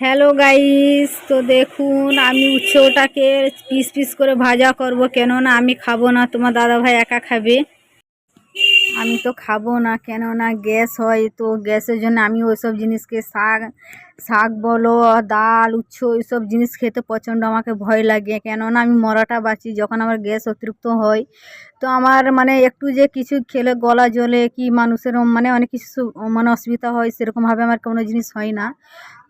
Hello guys তো দেখুন, আমি উচ্ছেওটাকে পিস পিস করে ভাজা করব। কেননা আমি খাব না, তোমার দাদা ভাই একা খাবে। আমি তো খাব না, কেননা গ্যাস হয়। তো গ্যাসের জন্য আমি ওইসব জিনিসকে শাক শাক বলো, ডাল উচ্ছ ওইসব জিনিস খেতে প্রচণ্ড আমাকে ভয় লাগে। কেননা আমি মরাটা বাঁচি, যখন আমার গ্যাস অতিরিক্ত হয়। তো আমার মানে একটু যে কিছু খেলে গলা জ্বলে, কি মানুষের মানে অনেক কিছু মানে অসুবিধা হয়, সেরকমভাবে আমার কোনো জিনিস হয় না।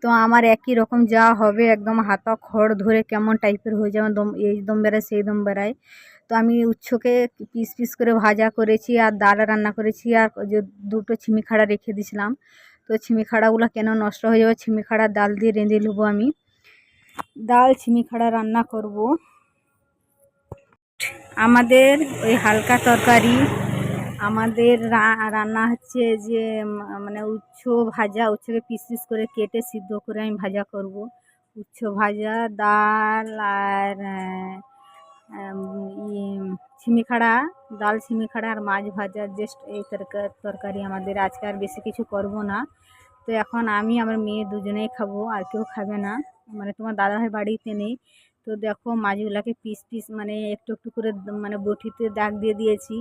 তো আমার একই রকম যা হবে, একদম হাতা খড় ধরে কেমন টাইপের হয়ে যাবে, দম, এই দম বেড়ায় সেই দম বেড়ায় তো আমি উচ্ছকে পিস পিস করে ভাজা করেছি আর ডাল রান্না করেছি আর যে দুটো ছিমিখাড়া রেখে দিয়েছিলাম। তো ছিমিখাড়াগুলো কেন নষ্ট হয়ে যাবে ছিমিখাড়া ডাল দিয়ে রেঁধে নেব আমি। ডাল, ছিমিখাড়া রান্না করব। আমাদের ওই হালকা তরকারি আমাদের রান্না হচ্ছে যে মানে উচ্ছ ভাজা উচ্ছকে পিস পিস করে কেটে সিদ্ধ করে আমি ভাজা করব। উচ্ছ ভাজা, ডাল আর ছিমিখাড়া ডাল ছিমিখাড়া আর মাছ ভাজা জাস্ট এই তরকা- তরকারি আমাদের। আজকে আর বেশি কিছু করব না। তো এখন আমি, আমার মেয়ে দুজনেই খাব, আর কেউ খাবে না। মানে তোমার দাদাভাই বাড়িতে নেই। তো দেখো মাছগুলোকে পিস পিস মানে একটু একটু করে মানে বটিতে দাগ দিয়ে দিয়েছি,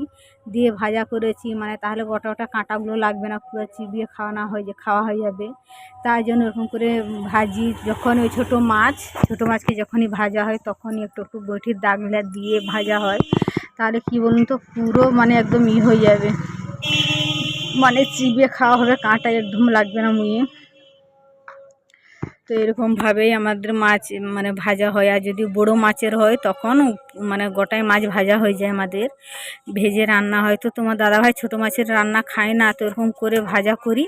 দিয়ে ভাজা করেছি মানে তাহলে গোটা গোটা কাঁটাগুলো লাগবে না, পুরো চিবিয়ে খাওয়ানো হয়ে খাওয়া হয়ে যাবে। তাই জন্য এরকম করে ভাজি, যখন ওই ছোটো মাছ, ছোটো মাছকে যখনই ভাজা হয়, তখনই একটু একটু বটির দাগগুলো দিয়ে ভাজা হয়। তাহলে কি বলুন তো, পুরো মানে একদম ই হয়ে যাবে। মানে চিবিয়ে খাওয়া হবে কাঁটা একদম লাগবে না মুয়ে। তো এরকমভাবেই আমাদের মাছ মানে ভাজা হয়। আর যদি বড়ো মাছের হয়, তখন মানে গোটাই মাছ ভাজা হয়ে যায় আমাদের। ভেজে রান্না হয়। তো তোমার দাদাভাই ছোটো মাছের রান্না খায় না, তো এরকম করে ভাজা করি।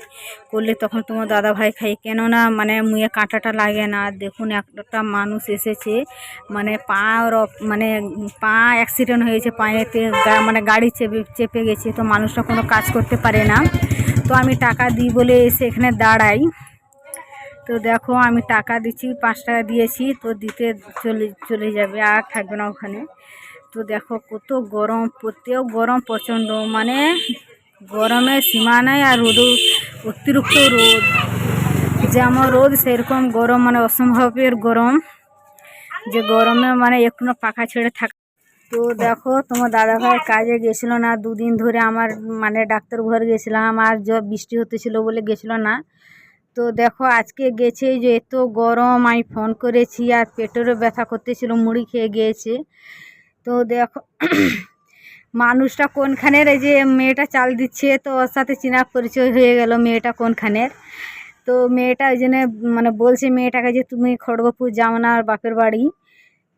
করলে তখন তোমার দাদাভাই খাই কেননা মানে মুয়ে কাঁটাটা লাগে না। দেখুন, একটা মানুষ এসেছে মানে পা মানে পা অ্যাক্সিডেন্ট হয়েছে পায়েতে মানে গাড়ি চেপে চেপে গেছে। তো মানুষটা কোনো কাজ করতে পারে না। তো আমি টাকা দিই বলে এসে এখানে দাঁড়াই। তো দেখো, আমি টাকা দিচ্ছি, পাঁচ টাকা দিয়েছি, তো দিতে চলে চলে যাবে, আর থাকবে না ওখানে। তো দেখো, কত গরম পড়তেও গরম প্রচণ্ড মানে গরমের সীমা নাই আর রোদ, অতিরিক্ত রোদ। যেমন রোদ, সেরকম গরম মানে অসম্ভবের গরম। যে গরমে মানে একটু পাখা ছেড়ে থাক তো দেখো, তোমার দাদাভাই কাজে গেছিল না, দুদিন ধরে আমার মানে ডাক্তার ঘর গেছিলাম, আর জ বৃষ্টি হতেছিল বলে গেছিল না। তো দেখো, আজকে গেছে যে এত গরম, আমি ফোন করেছি আর পেটেরও ব্যথা করতেছিল, মুড়ি খেয়ে গিয়েছে। তো দেখো, মানুষটা কোনখানের এই যে মেয়েটা চাল দিচ্ছে, তো ওর সাথে চেনা পরিচয় হয়ে গেল মেয়েটা কোনখানের। তো মেয়েটা ওই জন্য মানে বলছে মেয়েটাকে যে, তুমি খড়গপুর যাও না আর বাপের বাড়ি।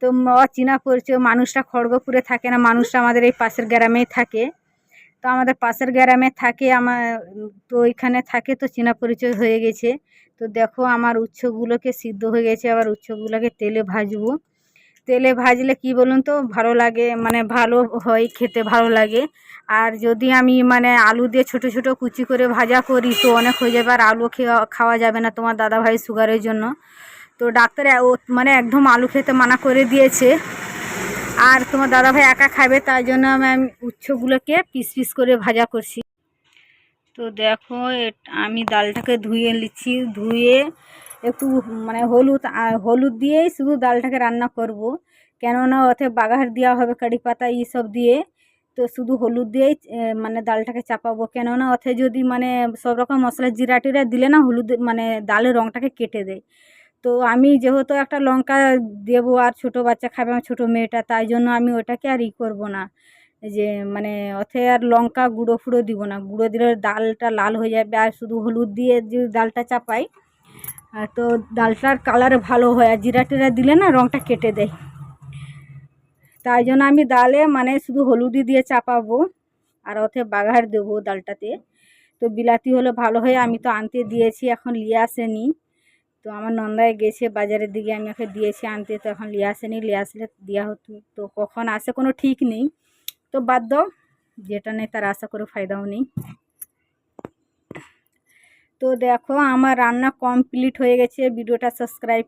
তো ম- ওর চেনা পরিচয়, মানুষটা খড়গপুরে থাকে না, মানুষটা আমাদের এই পাশের গ্রামেই থাকে। তো আমাদের পাশের গ্রামে থাকে, আমার, তো ওইখানে থাকে তো চেনা পরিচয় হয়ে গেছে। তো দেখো আমার উচ্ছগুলোকে সিদ্ধ হয়ে গেছে, আবার উচ্ছগুলোকে তেলে ভাজবো। তেলে ভাজলে কি বলুন তো, ভালো লাগে মানে ভালো হয়, খেতে ভালো লাগে। আর যদি আমি মানে আলু দিয়ে ছোট ছোট কুচি করে ভাজা করি, তো অনেক হয়ে যাবে। আর আলু খাওয়া যাবে না তোমার দাদা ভাই সুগারের জন্য। তো ডাক্তার মানে একদম আলু খেতে মানা করে দিয়েছে। আর তোমার দাদাভাই একা খাবে তাই জন্য আমি উচ্ছগুলোকে পিস পিস করে ভাজা করছি। তো দেখো আমি ডালটাকে ধুয়ে নিচ্ছি, ধুয়ে একটু মানে হলুদ হলুদ দিয়েই শুধু ডালটাকে রান্না করব। কেননা ওতে বাগার দেওয়া হবে, কারি পাতা এইসব দিয়ে। তো শুধু হলুদ দিয়েই মানে ডালটাকে চাপাবো। কেননা ওতে যদি মানে সব রকম মশলা জিরা টিরা দিলে না হলুদ মানে ডালের রঙটাকে কেটে দেয়। তো আমি যেহেতু একটা লঙ্কা দেবো আর ছোটো বাচ্চা খাবে আমার ছোটো মেয়েটা, তাই জন্য আমি ওটাকে আর ই করব না। যে মানে ওতে আর লঙ্কা গুঁড়ো ফুড়ো দিব না, গুঁড়ো দিলে ডালটা লাল হয়ে যাবে আর শুধু হলুদ দিয়ে যদি ডালটা চাপাই, আর তো ডালটার কালার ভালো হয় আর জিরা টিরা দিলে না রঙটা কেটে দেয়। তাই জন্য আমি ডালে মানে শুধু হলুদই দিয়ে চাপাবো আর ওতে বাঘার দেবো ডালটাতে। তো বিলাতি হলে ভালো হয়, আমি তো আনতে দিয়েছি, এখন নিয়ে আসেনি। তো আমার নন্দায় গেছে, বাজারের দিকে আমি ওকে দিয়েছি আনতে, তো এখন নিয়ে আসেনি, নিয়ে আসলে দেওয়া হতো তো কখন আসে কোনো ঠিক নেই। তো বাদ দাও, যেটা নেই তার আশা করে ফায়দাও নেই। তো দেখো, আমার রান্না কমপ্লিট হয়ে গেছে, ভিডিওটা সাবস্ক্রাইব